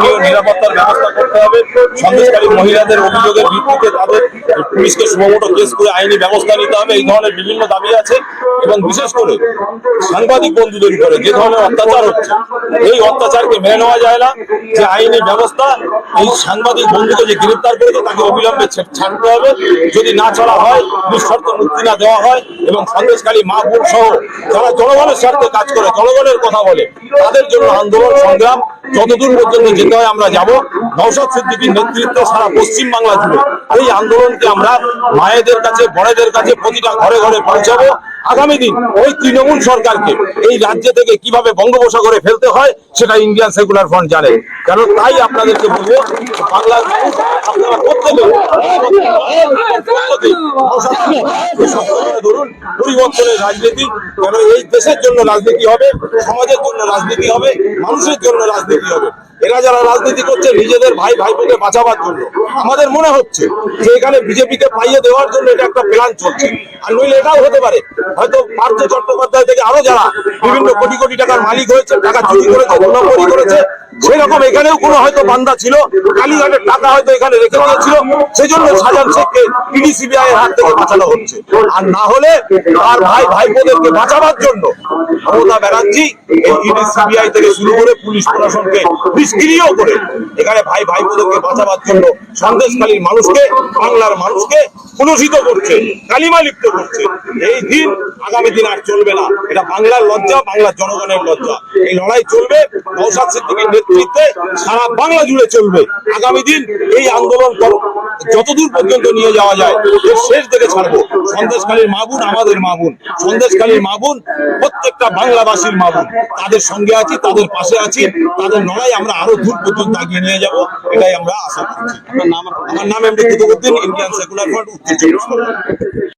প্রয়োজনীয় নিরাপত্তার ব্যবস্থা করতে হবে। সন্দেশকারী মহিলাদের অভিযোগের ভিত্তিতে তাদের পুলিশকে সুমোটো কেস করে আইনি ব্যবস্থা নিতে হবে। এই ধরনের বিভিন্ন দাবি আছে এবং বিশেষ করে সাংবাদিক বন্ধুদের উপরে যে ধরনের অত্যাচার হচ্ছে, এই অত্যাচারকে মেনে নেওয়া যায় না। যে আইনি ব্যবস্থা এই সাংবাদিক বন্ধুকে যে গ্রেপ্তার করেছে, তাকে অবিলম্বে ছাড়তে হবে। যদি না ছাড়া হয়, নিঃশর্ত মুক্তি না দেওয়া হয় এবং সন্দেশকারী মা, বোন সহ যারা জনগণের স্বার্থে কাজ করে, জনগণের কথা বলে, তাদের জন্য আন্দোলন, সংগ্রাম যতদূর পর্যন্ত যেতে হয় আমরা যাব। নৌসাদ সিদ্দিকীর নেতৃত্ব সারা পশ্চিম বাংলা জুড়ে। এই আন্দোলনকে আমরা মায়েদের কাছে, বড়দের কাছে প্রতিটা ঘরে ঘরে পৌঁছাবো। আগামী দিন ওই তৃণমূল সরকারকে এই রাজ্য থেকে কীভাবে বঙ্গোপসাগরে ফেলতে হয়, সেটা ইন্ডিয়ান সেকুলার ফ্রন্ট জানে। কেন তাই আপনাদেরকে বলব করে ধরুন, পরিবর্তনের রাজনীতি, কেন এই দেশের জন্য রাজনীতি হবে, সমাজের জন্য রাজনীতি হবে, মানুষের জন্য রাজনীতি হবে। এরা যারা রাজনীতি করছে নিজেদের ভাই ভাইপোকে বাঁচাবার জন্য। আমাদের মনে হচ্ছে যে এখানে বিজেপিকে পাইয়ে দেওয়ার জন্য এটা একটা প্ল্যান চলছে। আর নইলে এটাও হতে পারে। হয়তো পার্থ চট্টোপাধ্যায় থেকে আরও যারা বিভিন্ন কোটি কোটি টাকার মালিক হয়েছে, টাকা চুরি করেছে করেছে সেই রকম এখানেও কোনো হয়তো বান্দা ছিল, কালীঘাটের টাকা হয়তো এখানে রেখে দিয়েছিল সেই জন্য সাজান শেখকে ইডি সিবিআই এর হাত থেকে বাঁচানো হচ্ছে। আর না হলে তার ভাই ভাইপোদেরকে বাঁচাবার জন্য মমতা ব্যানার্জি এই ইডি সিবিআই থেকে শুরু করে পুলিশ প্রশাসনকে নিষ্ক্রিয় করে এখানে ভাই ভাইপোদেরকে বাঁচাবার জন্য সন্দেশকালীর মানুষকে, বাংলার মানুষকে কুলসিত করছে কালিমা লিপ্ত করছে। এই দিন আগামী দিন আর চলবে না। এটা বাংলার লজ্জা বাংলার জনগণের লজ্জা। এই লড়াই চলবে নৌসাদ সিদ্দিকীর নেতৃত্বে সারা বাংলা জুড়ে চলবে। আগামী দিন এই আন্দোলন যতদূর পর্যন্ত নিয়ে যাওয়া যায় এর শেষ দিকে ছাড়বো। সন্দেশকালীর মাবুন আমাদের মাবুন। সন্দেশকালীর মাবুন প্রত্যেকটা বাংলাবাসীর মাবুন। তাদের সঙ্গে আছি তাদের পাশে আছি। তাদের লড়াই আমরা আরও দূর পর্যন্ত এগিয়ে নিয়ে যাব এটাই আমরা আশা করছি। আমার নাম আমার নাম MD Kutubuddin Indian secular front Thank you.